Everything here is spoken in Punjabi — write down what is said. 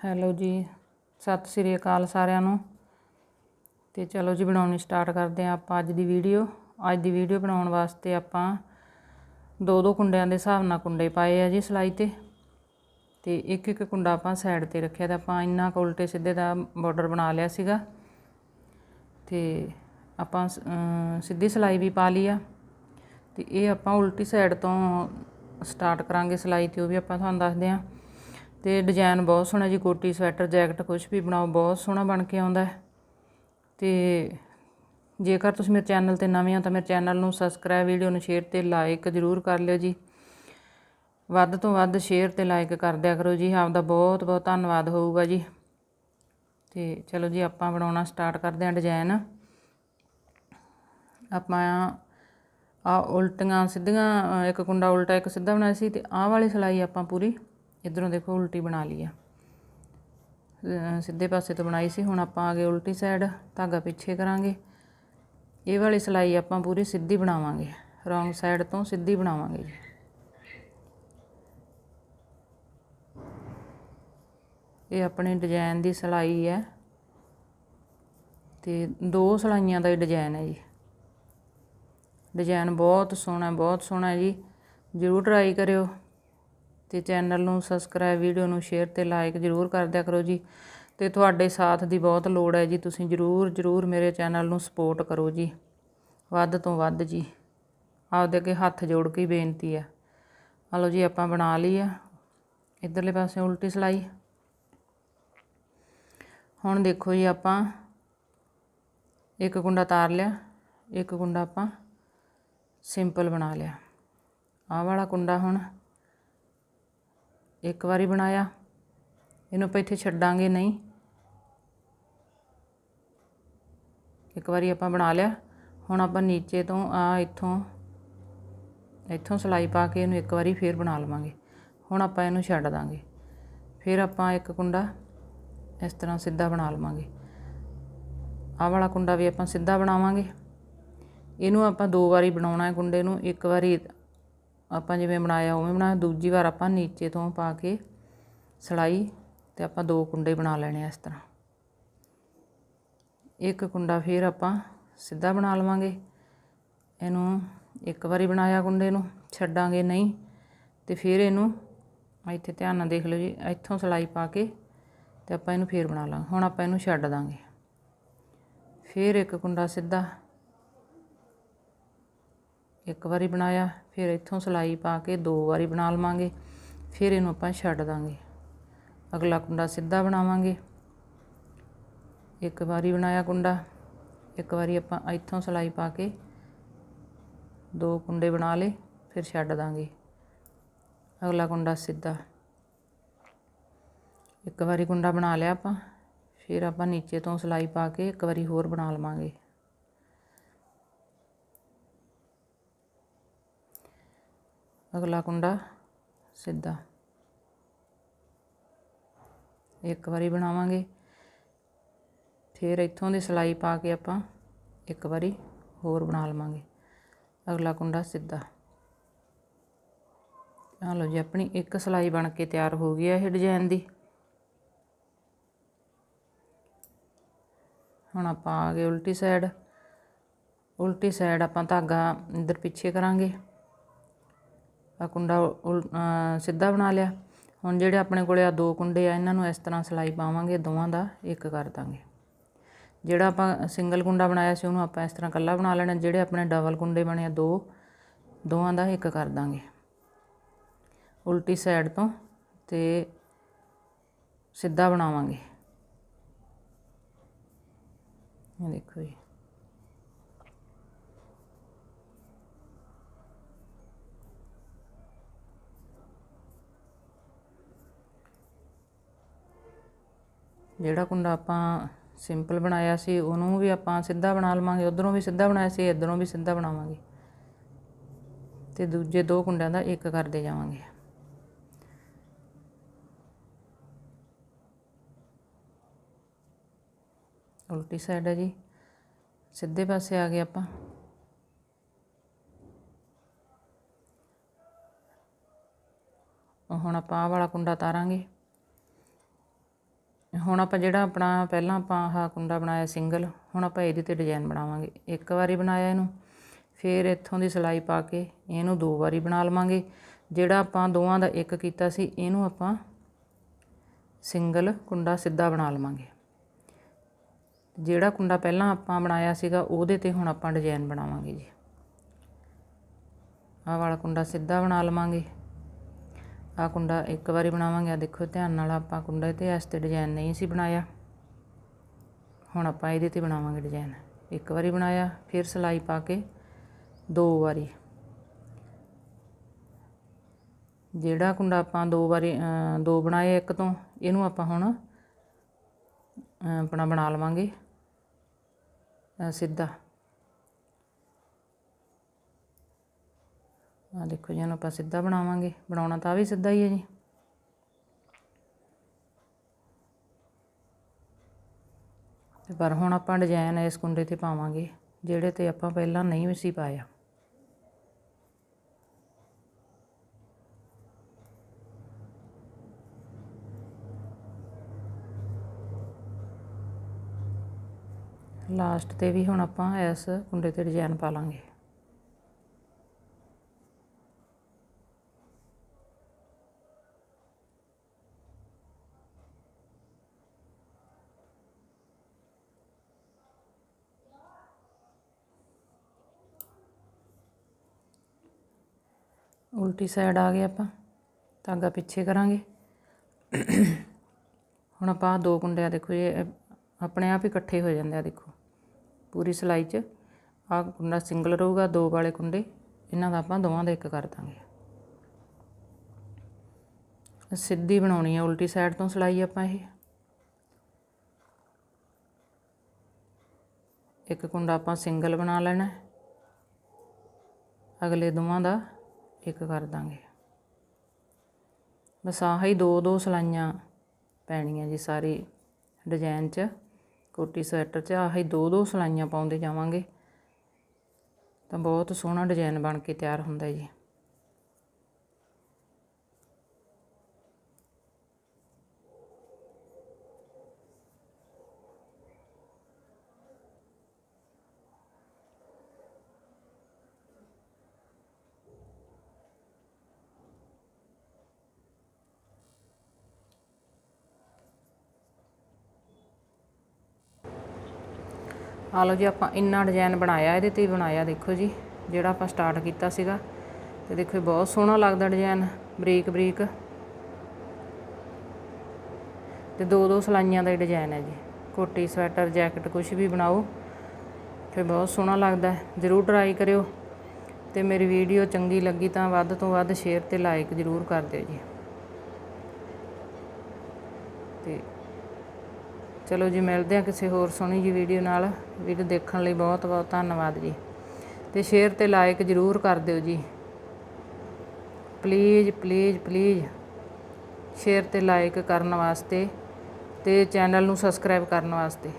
ਹੈਲੋ ਜੀ ਸਤਿ ਸ੍ਰੀ ਅਕਾਲ ਸਾਰਿਆਂ ਨੂੰ। ਤੇ ਚਲੋ ਜੀ ਬਣਾਉਣੀ ਸਟਾਰਟ ਕਰਦੇ ਹਾਂ ਆਪਾਂ ਅੱਜ ਦੀ ਵੀਡੀਓ ਅੱਜ ਦੀ ਵੀਡੀਓ ਬਣਾਉਣ ਵਾਸਤੇ ਆਪਾਂ ਦੋ ਦੋ ਕੁੰਡਿਆਂ ਦੇ ਹਿਸਾਬ ਨਾਲ ਕੁੰਡੇ ਪਾਏ ਆ ਜੀ ਸਲਾਈ ਤੇ। ਤੇ ਇੱਕ ਇੱਕ ਕੁੰਡਾ ਆਪਾਂ ਸਾਈਡ ਤੇ ਰੱਖਿਆ ਤਾਂ ਆਪਾਂ ਇੰਨਾ ਕੁ ਉਲਟੇ ਸਿੱਧੇ ਦਾ ਬਾਰਡਰ ਬਣਾ ਲਿਆ ਸੀਗਾ। ਤੇ ਆਪਾਂ ਅਮ, ਸਿੱਧੀ ਸਲਾਈ ਵੀ ਪਾ ਲਈ ਆ। ਤੇ ਇਹ ਆਪਾਂ ਉਲਟੀ ਸਾਈਡ ਤੋਂ ਸਟਾਰਟ ਕਰਾਂਗੇ ਸਲਾਈ ਤੇ ਉਹ ਵੀ ਆਪਾਂ ਤੁਹਾਨੂੰ ਦੱਸਦੇ ਹਾਂ। ਤੇ ਡਿਜ਼ਾਈਨ ਬਹੁਤ ਸੋਹਣਾ ਜੀ, ਕੋਟੀ, ਸਵੈਟਰ, ਜੈਕਟ ਕੁਝ ਵੀ ਬਣਾਓ, ਬਹੁਤ ਸੋਹਣਾ ਬਣ ਕੇ ਆਉਂਦਾ ਹੈ। ਤੇ ਜੇਕਰ ਤੁਸੀਂ ਮੇਰੇ ਚੈਨਲ ਤੇ ਨਵੇਂ ਹੋ ਤਾਂ ਮੇਰੇ ਚੈਨਲ ਨੂੰ ਸਬਸਕ੍ਰਾਈਬ ਵੀਡੀਓ ਨੂੰ ਸ਼ੇਅਰ ਤੇ ਲਾਈਕ ਜ਼ਰੂਰ ਕਰ ਲਿਓ ਜੀ। ਵੱਧ ਤੋਂ ਵੱਧ ਸ਼ੇਅਰ ਤੇ ਲਾਈਕ ਕਰ ਦਿਆ ਕਰੋ ਜੀ। ਆਪਦਾ ਬਹੁਤ ਬਹੁਤ ਧੰਨਵਾਦ ਹੋਊਗਾ ਜੀ। ਤੇ ਚਲੋ ਜੀ, ਆਪਾਂ ਬਣਾਉਣਾ ਸਟਾਰਟ ਕਰਦੇ ਹਾਂ ਡਿਜ਼ਾਈਨ ਆਪਾਂ ਆ ਉਲਟੀਆਂ ਸਿੱਧੀਆਂ, ਇੱਕ ਕੁੰਡਾ ਉਲਟਾ, ਇੱਕ ਸਿੱਧਾ ਬਣਾਇਆ ਸੀ ਤੇ ਆਹ ਵਾਲੀ ਸਲਾਈ ਆਪਾਂ ਪੂਰੀ ਇਧਰੋਂ ਦੇਖੋ ਉਲਟੀ ਬਣਾ ਲਈ ਆ। ਸਿੱਧੇ ਪਾਸੇ ਤੋਂ ਬਣਾਈ ਸੀ, ਹੁਣ ਆਪਾਂ ਆ ਗਏ ਉਲਟੀ ਸਾਈਡ ਧਾਗਾ ਪਿੱਛੇ ਕਰਾਂਗੇ। ਇਹ ਵਾਲੀ ਸਲਾਈ ਆਪਾਂ ਪੂਰੀ ਸਿੱਧੀ ਬਣਾਵਾਂਗੇ। ਰੋਂਗ ਸਾਈਡ ਤੋਂ ਸਿੱਧੀ ਬਣਾਵਾਂਗੇ ਜੀ। ਇਹ ਆਪਣੇ ਡਿਜ਼ਾਈਨ ਦੀ ਸਲਾਈ ਹੈ। ਤੇ ਦੋ ਸਲਾਈਆਂ ਦਾ ਹੀ ਡਿਜ਼ਾਈਨ ਹੈ ਜੀ। ਡਿਜ਼ਾਈਨ ਬਹੁਤ ਸੋਹਣਾ ਬਹੁਤ ਸੋਹਣਾ ਜੀ। ਜ਼ਰੂਰ ਟਰਾਈ ਕਰਿਓ। ਤੇ ਚੈਨਲ ਨੂੰ ਸਬਸਕ੍ਰਾਈਬ ਵੀਡੀਓ ਨੂੰ ਸ਼ੇਅਰ ਤੇ ਲਾਈਕ ਜ਼ਰੂਰ ਕਰ ਦਿਆ ਕਰੋ ਜੀ। ਤੇ ਤੁਹਾਡੇ ਸਾਥ ਦੀ ਬਹੁਤ ਲੋੜ ਹੈ ਜੀ। ਤੁਸੀਂ ਜ਼ਰੂਰ ਜ਼ਰੂਰ ਮੇਰੇ ਚੈਨਲ ਨੂੰ ਸਪੋਰਟ ਕਰੋ ਜੀ। ਵੱਧ ਤੋਂ ਵੱਧ ਜੀ। ਆਪਦੇ ਅੱਗੇ ਹੱਥ ਜੋੜ ਕੇ ਬੇਨਤੀ ਹੈ। ਆ ਲਓ ਜੀ, ਆਪਾਂ ਬਣਾ ਲਈ ਆ। ਇਧਰਲੇ ਪਾਸੇ ਉਲਟੀ ਸਲਾਈ। ਹੁਣ ਦੇਖੋ ਜੀ ਆਪਾਂ। ਇੱਕ ਕੁੰਡਾ ਤਾਰ ਲਿਆ, ਇੱਕ ਕੁੰਡਾ ਆਪਾਂ ਸਿੰਪਲ ਬਣਾ ਲਿਆ। ਆਹ ਵਾਲਾ ਕੁੰਡਾ ਹੁਣ ਇੱਕ ਵਾਰੀ ਬਣਾਇਆ। ਇਹਨੂੰ ਆਪਾਂ ਇੱਥੇ ਛੱਡਾਂਗੇ ਨਹੀਂ। ਇੱਕ ਵਾਰੀ ਆਪਾਂ ਬਣਾ ਲਿਆ। ਹੁਣ ਆਪਾਂ ਨੀਚੇ ਤੋਂ ਆ ਇੱਥੋਂ ਇੱਥੋਂ ਸਲਾਈ ਪਾ ਕੇ ਇਹਨੂੰ ਇੱਕ ਵਾਰੀ ਫੇਰ ਬਣਾ ਲਵਾਂਗੇ। ਹੁਣ ਆਪਾਂ ਇਹਨੂੰ ਛੱਡ ਦਾਂਗੇ। ਫਿਰ ਆਪਾਂ ਇੱਕ ਕੁੰਡਾ ਇਸ ਤਰ੍ਹਾਂ ਸਿੱਧਾ ਬਣਾ ਲਵਾਂਗੇ। ਆਹ ਵਾਲਾ ਕੁੰਡਾ ਵੀ ਆਪਾਂ ਸਿੱਧਾ ਬਣਾਵਾਂਗੇ। ਇਹਨੂੰ ਆਪਾਂ ਦੋ ਵਾਰੀ ਬਣਾਉਣਾ ਹੈ ਕੁੰਡੇ ਨੂੰ। ਇੱਕ ਵਾਰੀ ਆਪਾਂ ਜਿਵੇਂ ਬਣਾਇਆ, ਉਵੇਂ ਬਣਾ ਦੂਜੀ ਵਾਰ ਆਪਾਂ ਨੀਚੇ ਤੋਂ ਪਾ ਕੇ ਸਲਾਈ ਤੇ ਆਪਾਂ ਦੋ ਕੁੰਡੇ ਬਣਾ ਲੈਣੇ ਇਸ ਤਰ੍ਹਾਂ। ਇੱਕ ਕੁੰਡਾ ਫਿਰ ਆਪਾਂ ਸਿੱਧਾ ਬਣਾ ਲਵਾਂਗੇ। ਇਹਨੂੰ ਇੱਕ ਵਾਰੀ ਬਣਾਇਆ ਕੁੰਡੇ ਨੂੰ, ਛੱਡਾਂਗੇ ਨਹੀਂ ਤੇ ਫਿਰ ਇਹਨੂੰ ਇੱਥੇ ਧਿਆਨ ਨਾਲ ਦੇਖ ਲਓ ਜੀ, ਇੱਥੋਂ ਸਲਾਈ ਪਾ ਕੇ ਤੇ ਆਪਾਂ ਇਹਨੂੰ ਫੇਰ ਬਣਾ ਲਾਂਗੇ। ਹੁਣ ਆਪਾਂ ਇਹਨੂੰ ਛੱਡ ਦਾਂਗੇ। ਫਿਰ ਇੱਕ ਕੁੰਡਾ ਸਿੱਧਾ ਇੱਕ ਵਾਰੀ ਬਣਾਇਆ, ਫਿਰ ਇੱਥੋਂ ਸਲਾਈ ਪਾ ਕੇ ਦੋ ਵਾਰੀ ਬਣਾ ਲਵਾਂਗੇ, ਫਿਰ ਇਹਨੂੰ ਆਪਾਂ ਛੱਡ ਦਾਂਗੇ। ਅਗਲਾ ਕੁੰਡਾ ਸਿੱਧਾ ਬਣਾਵਾਂਗੇ। ਇੱਕ ਵਾਰੀ ਬਣਾਇਆ ਕੁੰਡਾ, ਇੱਕ ਵਾਰੀ ਆਪਾਂ ਇੱਥੋਂ ਸਲਾਈ ਪਾ ਕੇ ਦੋ ਕੁੰਡੇ ਬਣਾ ਲਏ, ਫਿਰ ਛੱਡ ਦਾਂਗੇ। ਅਗਲਾ ਕੁੰਡਾ ਸਿੱਧਾ। ਇੱਕ ਵਾਰੀ ਕੁੰਡਾ ਬਣਾ ਲਿਆ ਆਪਾਂ, ਫਿਰ ਆਪਾਂ ਨੀਚੇ ਤੋਂ ਸਲਾਈ ਪਾ ਕੇ ਇੱਕ ਵਾਰੀ ਹੋਰ ਬਣਾ ਲਵਾਂਗੇ। ਅਗਲਾ ਕੁੰਡਾ ਸਿੱਧਾ। ਇੱਕ ਵਾਰੀ ਬਣਾਵਾਂਗੇ। ਫਿਰ ਇੱਥੋਂ ਦੀ ਸਲਾਈ ਪਾ ਕੇ ਆਪਾਂ ਇੱਕ ਵਾਰੀ ਹੋਰ ਬਣਾ ਲਵਾਂਗੇ। ਅਗਲਾ ਕੁੰਡਾ ਸਿੱਧਾ। ਆ ਲਓ ਜੀ, ਆਪਣੀ ਇੱਕ ਸਲਾਈ ਬਣ ਕੇ ਤਿਆਰ ਹੋ ਗਈ ਹੈ ਇਹ ਡਿਜ਼ਾਈਨ ਦੀ। ਹੁਣ ਆਪਾਂ ਆ ਗਏ ਉਲਟੀ ਸਾਈਡ। ਉਲਟੀ ਸਾਈਡ ਆਪਾਂ ਧਾਗਾ ਇੱਧਰ ਪਿੱਛੇ ਕਰਾਂਗੇ। ਆ ਕੁੰਡਾ ਉਲ- ਸਿੱਧਾ ਬਣਾ ਲਿਆ। ਹੁਣ ਜਿਹੜੇ ਆਪਣੇ ਕੋਲੇ ਆ ਦੋ ਕੁੰਡੇ ਆ, ਇਹਨਾਂ ਨੂੰ ਇਸ ਤਰ੍ਹਾਂ ਸਲਾਈ ਪਾਵਾਂਗੇ, ਦੋਵਾਂ ਦਾ ਇੱਕ ਕਰ ਦਾਂਗੇ। ਜਿਹੜਾ ਆਪਾਂ ਸਿੰਗਲ ਕੁੰਡਾ ਬਣਾਇਆ ਸੀ, ਉਹਨੂੰ ਆਪਾਂ ਇਸ ਤਰ੍ਹਾਂ ਇਕੱਲਾ ਬਣਾ ਲੈਣਾ, ਜਿਹੜੇ ਆਪਣੇ ਡਬਲ ਕੁੰਡੇ ਬਣੇ ਆ, ਦੋ, ਦੋਵਾਂ ਦਾ ਇੱਕ ਕਰ ਦਾਂਗੇ। ਉਲਟੀ ਸਾਈਡ ਤੋਂ ਤੇ ਸਿੱਧਾ ਬਣਾਵਾਂਗੇ। ਇਹ ਦੇਖੋ ਜੀ। ਜਿਹੜਾ ਕੁੰਡਾ ਆਪਾਂ ਸਿੰਪਲ ਬਣਾਇਆ ਸੀ, ਉਹਨੂੰ ਵੀ ਆਪਾਂ ਸਿੱਧਾ ਬਣਾ ਲਵਾਂਗੇ, ਉਧਰੋਂ ਵੀ ਸਿੱਧਾ ਬਣਾਇਆ ਸੀ, ਇਧਰੋਂ ਵੀ ਸਿੱਧਾ ਬਣਾਵਾਂਗੇ। ਤੇ ਦੂਜੇ ਦੋ ਕੁੰਡਿਆਂ ਦਾ ਇੱਕ ਕਰਦੇ ਜਾਵਾਂਗੇ। ਉਲਟੀ ਸਾਈਡ ਹੈ ਜੀ। ਸਿੱਧੇ ਪਾਸੇ ਆ ਗਏ ਆਪਾਂ। ਹੁਣ ਆਪਾਂ ਆਹ ਵਾਲਾ ਕੁੰਡਾ ਤਾਰਾਂਗੇ। ਹੁਣ ਆਪਾਂ ਜਿਹੜਾ ਆਪਣਾ ਪਹਿਲਾਂ ਆਪਾਂ ਆਹ ਕੁੰਡਾ ਬਣਾਇਆ ਸਿੰਗਲ, ਹੁਣ ਆਪਾਂ ਇਹਦੇ ਤੇ ਡਿਜ਼ਾਈਨ ਬਣਾਵਾਂਗੇ। ਇੱਕ ਵਾਰੀ ਬਣਾਇਆ ਇਹਨੂੰ, ਫਿਰ ਇੱਥੋਂ ਦੀ ਸਿਲਾਈ ਪਾ ਕੇ ਇਹਨੂੰ ਦੋ ਵਾਰੀ ਬਣਾ ਲਵਾਂਗੇ। ਜਿਹੜਾ ਆਪਾਂ ਦੋਵਾਂ ਦਾ ਇੱਕ ਕੀਤਾ ਸੀ, ਇਹਨੂੰ ਆਪਾਂ ਸਿੰਗਲ ਕੁੰਡਾ ਸਿੱਧਾ ਬਣਾ ਲਵਾਂਗੇ। ਜਿਹੜਾ ਕੁੰਡਾ ਪਹਿਲਾਂ ਆਪਾਂ ਬਣਾਇਆ ਸੀਗਾ, ਉਹਦੇ ਤੇ ਹੁਣ ਆਪਾਂ ਡਿਜ਼ਾਈਨ ਬਣਾਵਾਂਗੇ ਜੀ। ਆਹ ਵਾਲਾ ਕੁੰਡਾ ਸਿੱਧਾ ਬਣਾ ਲਵਾਂਗੇ। ਆਹ ਕੁੰਡਾ ਇੱਕ ਵਾਰੀ ਬਣਾਵਾਂਗੇ। ਆ ਦੇਖੋ, ਧਿਆਨ ਨਾਲ ਆਪਾਂ ਕੁੰਡੇ ਤੇ ਇਸ ਤੇ ਡਿਜ਼ਾਈਨ ਨਹੀਂ ਸੀ ਬਣਾਇਆ। ਹੁਣ ਆਪਾਂ ਇਹਦੇ ਤੇ ਬਣਾਵਾਂਗੇ ਡਿਜ਼ਾਈਨ ਇੱਕ ਵਾਰੀ ਬਣਾਇਆ, ਫਿਰ ਸਿਲਾਈ ਪਾ ਕੇ ਦੋ ਵਾਰੀ। ਜਿਹੜਾ ਕੁੰਡਾ ਆਪਾਂ ਦੋ ਵਾਰੀ ਦੋ ਬਣਾਏ ਇੱਕ ਤੋਂ, ਇਹਨੂੰ ਆਪਾਂ ਹੁਣ ਆਪਣਾ ਬਣਾ ਲਵਾਂਗੇ। ਸਿੱਧਾ। ਆ ਦੇਖੋ ਜੀ, ਇਹਨੂੰ ਆਪਾਂ ਸਿੱਧਾ ਬਣਾਵਾਂਗੇ। ਬਣਾਉਣਾ ਤਾਂ ਵੀ ਸਿੱਧਾ ਹੀ ਹੈ ਜੀ। ਤੇ ਪਰ ਹੁਣ ਆਪਾਂ ਡਿਜ਼ਾਈਨ ਇਸ ਕੁੰਡੇ ਤੇ ਪਾਵਾਂਗੇ, ਜਿਹੜੇ ਤੇ ਆਪਾਂ ਪਹਿਲਾਂ ਨਹੀਂ ਸੀ ਪਾਇਆ। ਲਾਸਟ ਤੇ ਵੀ ਹੁਣ ਆਪਾਂ ਇਸ ਕੁੰਡੇ ਤੇ ਡਿਜ਼ਾਈਨ ਪਾ ਲਾਂਗੇ। ਉਲਟੀ ਸਾਈਡ ਆ ਗਏ ਆਪਾਂ ਧਾਗਾ ਪਿੱਛੇ ਕਰਾਂਗੇ। ਹੁਣ ਆਪਾਂ ਆਹ ਦੋ ਕੁੰਡੇ ਆ ਦੇਖੋ, ਇਹ ਆਪਣੇ ਆਪ ਹੀ ਇਕੱਠੇ ਹੋ ਜਾਂਦੇ ਆ ਦੇਖੋ। ਪੂਰੀ ਸਿਲਾਈ 'ਚ ਆਹ ਕੁੰਡਾ ਸਿੰਗਲ ਰਹੂਗਾ, ਦੋ ਵਾਲੇ ਕੁੰਡੇ, ਇਹਨਾਂ ਦਾ ਆਪਾਂ ਦੋਵਾਂ ਦਾ ਇੱਕ ਕਰ ਦਾਂਗੇ। ਸਿੱਧੀ ਬਣਾਉਣੀ ਹੈ ਉਲਟੀ ਸਾਈਡ ਤੋਂ ਸਿਲਾਈ ਆਪਾਂ ਇਹ। ਇੱਕ ਕੁੰਡਾ ਆਪਾਂ ਸਿੰਗਲ ਬਣਾ ਲੈਣਾ। ਅਗਲੇ ਦੋਵਾਂ ਦਾ ਇੱਕ ਕਰ ਦਾਂਗੇ। ਬਸ ਆਹ ਹੀ ਦੋ ਦੋ ਸਲਾਈਆਂ ਪੈਣੀਆਂ ਜੀ ਸਾਰੀ ਡਿਜ਼ਾਈਨ 'ਚ। ਕੋਟੀ ਸਵੈਟਰ 'ਚ ਆਹ ਹੀ ਦੋ ਦੋ ਸਲਾਈਆਂ ਪਾਉਂਦੇ ਜਾਵਾਂਗੇ। ਤਾਂ ਬਹੁਤ ਸੋਹਣਾ ਡਿਜ਼ਾਈਨ ਬਣ ਕੇ ਤਿਆਰ ਹੁੰਦਾ ਜੀ। ਆ ਲਓ ਜੀ, ਆਪਾਂ ਇੰਨਾ ਡਿਜ਼ਾਈਨ ਬਣਾਇਆ, ਇਹਦੇ ਤੇ ਹੀ ਬਣਾਇਆ, ਦੇਖੋ ਜੀ, ਜਿਹੜਾ ਆਪਾਂ ਸਟਾਰਟ ਕੀਤਾ ਸੀਗਾ। ਤੇ ਦੇਖੋ ਇਹ ਬਹੁਤ ਸੋਹਣਾ ਲੱਗਦਾ ਡਿਜ਼ਾਈਨ ਬਰੀਕ ਬਰੀਕ। ਤੇ ਦੋ ਦੋ ਸਲਾਈਆਂ ਦਾ ਹੀ ਡਿਜ਼ਾਈਨ ਹੈ ਜੀ। ਕੋਟੀ, ਸਵੈਟਰ, ਜੈਕਟ ਕੁਝ ਵੀ ਬਣਾਓ, ਤੇ ਬਹੁਤ ਸੋਹਣਾ ਲੱਗਦਾ ਜਰੂਰ ਟਰਾਈ ਕਰਿਓ। ਤੇ ਮੇਰੀ ਵੀਡੀਓ ਚੰਗੀ ਲੱਗੀ ਤਾਂ ਵੱਧ ਤੋਂ ਵੱਧ ਸ਼ੇਅਰ ਤੇ ਲਾਈਕ ਜਰੂਰ ਕਰ ਦਿਓ ਜੀ। ਤੇ ਚਲੋ ਜੀ, ਮਿਲਦੇ ਆ ਕਿਸੇ ਹੋਰ ਸੋਹਣੀ ਜੀ ਵੀਡੀਓ ਨਾਲ। ਵੀਡੀਓ ਦੇਖਣ ਲਈ ਬਹੁਤ ਬਹੁਤ ਧੰਨਵਾਦ ਜੀ। ਤੇ ਸ਼ੇਅਰ ਤੇ ਲਾਈਕ ਜਰੂਰ ਕਰ ਦਿਓ ਜੀ। ਪਲੀਜ਼ ਪਲੀਜ਼ ਪਲੀਜ਼ ਸ਼ੇਅਰ ਤੇ ਲਾਈਕ ਕਰਨ ਵਾਸਤੇ ਤੇ ਚੈਨਲ ਨੂੰ ਸਬਸਕ੍ਰਾਈਬ ਕਰਨ ਵਾਸਤੇ।